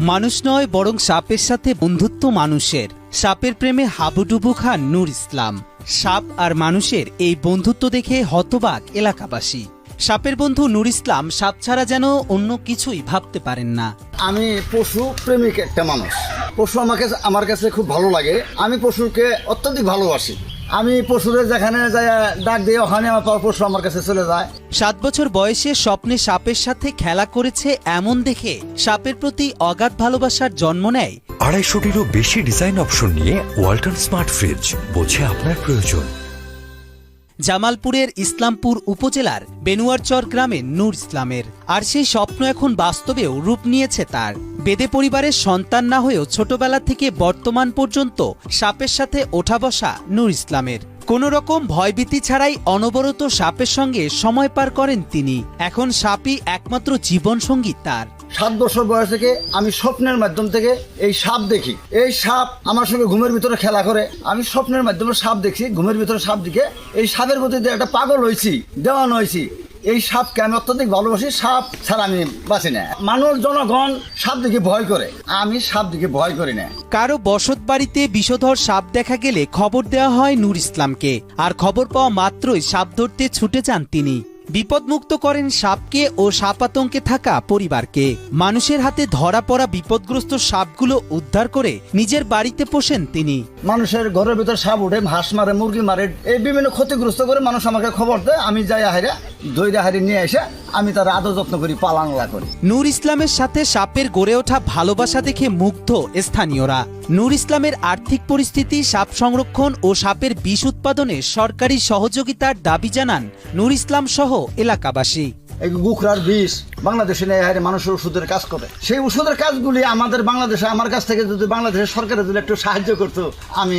মানুষ নয়, বরং সাপের সাথে বন্ধুত্ব মানুষের। সাপের প্রেমে হাবুডুবু খান নূর ইসলাম। সাপ আর মানুষের এই বন্ধুত্ব দেখে হতবাক এলাকাবাসী। সাপের বন্ধু নূর ইসলাম সাপ ছাড়া যেন অন্য কিছুই ভাবতে পারেন না। আমি পশু প্রেমিক একটা মানুষ। পশু আমাকে আমার কাছে খুব ভালো লাগে। আমি পশুকে অত্যধিক ভালোবাসি। আমি পশুদের যেখানে যাই ডাক দিয়ে ওখানে আমার পশু আমার কাছে চলে যায়। সাত বছর বয়সে স্বপ্নে সাপের সাথে খেলা করেছে এমন দেখে সাপের প্রতি অগাধ ভালোবাসার জন্ম নেয়। আড়াইশোটিরও বেশি ডিজাইন অপশন নিয়ে ওয়াল্টন স্মার্ট ফ্রিজ বোঝে আপনার প্রয়োজন। জামালপুরের ইসলামপুর উপজেলার বেনুয়ারচর গ্রামে নূর ইসলামের। আর সেই স্বপ্ন এখন বাস্তবেও রূপ নিয়েছে তার। বেদে পরিবারের সন্তান না হয়েও ছোটবেলা থেকে বর্তমান পর্যন্ত সাপের সাথে ওঠা বসা নূর ইসলামের। কোনো রকম ভয়ভীতি ছাড়াই অনবরত সাপের সঙ্গে সময় পার করেন তিনি। এখন সাপই একমাত্র জীবনসঙ্গী তার। সাত বছর বয়স থেকে আমি স্বপ্নের মাধ্যম থেকে এই সাপ দেখি। এই সাপ আমার সঙ্গে ঘুমের ভিতরে খেলা করে। আমি স্বপ্নের মাধ্যমে সাপ দেখছি, ঘুমের ভিতরে সাপ দিকে এই সাপের প্রতি একটা পাগল হয়েছি দেওয়ান হয়েছি এই সাপকে আমি অত্যধিক ভালোবাসি, সাপ ছাড়া আমি বাঁচি না। মানুষ, জনগণ সাপ দিকে ভয় করে। আমি সাপ দিকে ভয় করি না। কারও বসত বাড়িতে বিষধর সাপ দেখা গেলে খবর দেওয়া হয় নূর ইসলামকে। আর খবর পাওয়া মাত্রই সাপ ধরতে ছুটে যান তিনি। বিপদমুক্ত করেন সাপকে ও সাপ আতঙ্কে থাকা পরিবারকে। মানুষের হাতে ধরা পড়া বিপদগ্রস্ত সাপগুলো উদ্ধার করে নিজের বাড়িতে পোষেন তিনি। মানুষের ঘরের ভিতর সাপ উঠে, হাঁস মারে, মুরগি মারে, এই বিভিন্ন ক্ষতিগ্রস্ত করে মানুষ আমাকে খবর দেয়, আমি যাই হাইরা হারি নিয়ে এসে আমি তার আদর যত্ন করি, পালাংলা করি। নূর ইসলামের সাথে সাপের গড়ে ওঠা ভালোবাসা দেখে মুগ্ধ স্থানীয়রা। নূর ইসলামের আর্থিক পরিস্থিতি, সাপ সংরক্ষণ ও সাপের বিষ উৎপাদনে সরকারি সহযোগিতার দাবি জানান নূর ইসলাম সহ এলাকাবাসী। এই গুখরার বিষ বাংলাদেশে নেই হারে মানুষের ওষুধের কাজ করে। সেই ওষুধের কাজগুলি আমাদের বাংলাদেশে আমার কাছ থেকে যদি বাংলাদেশের সরকারের যদি একটু সাহায্য করতো আমি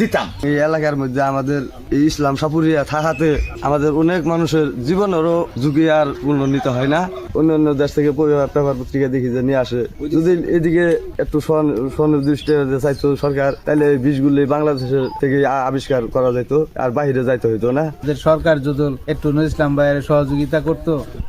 দিতাম। এই এলাকার মধ্যে আমাদের এই ইসলাম সাপুরিয়া থাকাতে আমাদের অনেক মানুষের জীবনেরও ঝুঁকি আর উন্নীত হয় না। অন্য অন্য দেশ থেকে পরিবার পেপার পত্রিকা দেখি যে নিয়ে আসে। যদি এদিকে একটু সুনির্দিষ্ট চাইতো সরকার তাহলে এই বিষগুলি বাংলাদেশের থেকে আবিষ্কার করা যাইতো আর বাইরে যাইতে হইতো না। আমাদের সরকার যদি একটু ইসলাম ভাইয়ের সহযোগিতা করতো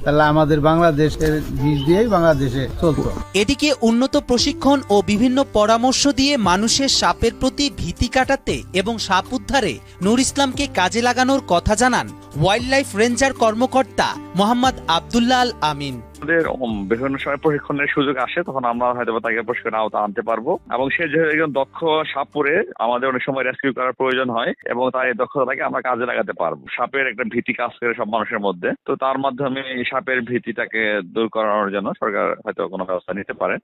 তাহলে আমাদের বাংলাদেশের বীজ দিয়েই বাংলাদেশে চলতো। এদিকে উন্নত প্রশিক্ষণ ও বিভিন্ন পরামর্শ দিয়ে মানুষের সাপের প্রতি ভীতি কাটাতে এবং সাপ উদ্ধারে নূর ইসলামকে কাজে লাগানোর কথা জানান ওয়াইল্ড লাইফ রেঞ্জার কর্মকর্তা মোহাম্মদ আবদুল্লাহ আল আমিন। আমাদের বিভিন্ন সময় প্রশিক্ষণের সুযোগ আসে, তখন আমরা হয়তো তাকে প্রশিক্ষণ আওতা আনতে পারব। এবং সে যেহেতু একজন দক্ষ সাপুরে আমাদের অনেক সময় রেস্কিউ করার প্রয়োজন হয়, এবং তার এই দক্ষতাকে আমরা কাজে লাগাতে পারব। সাপের একটা ভীতি কাজ করে সব মানুষের মধ্যে। তো তার মাধ্যমে সাপের ভীতিটাকে দূর করানোর জন্য সরকার হয়তো কোনো ব্যবস্থা নিতে পারে।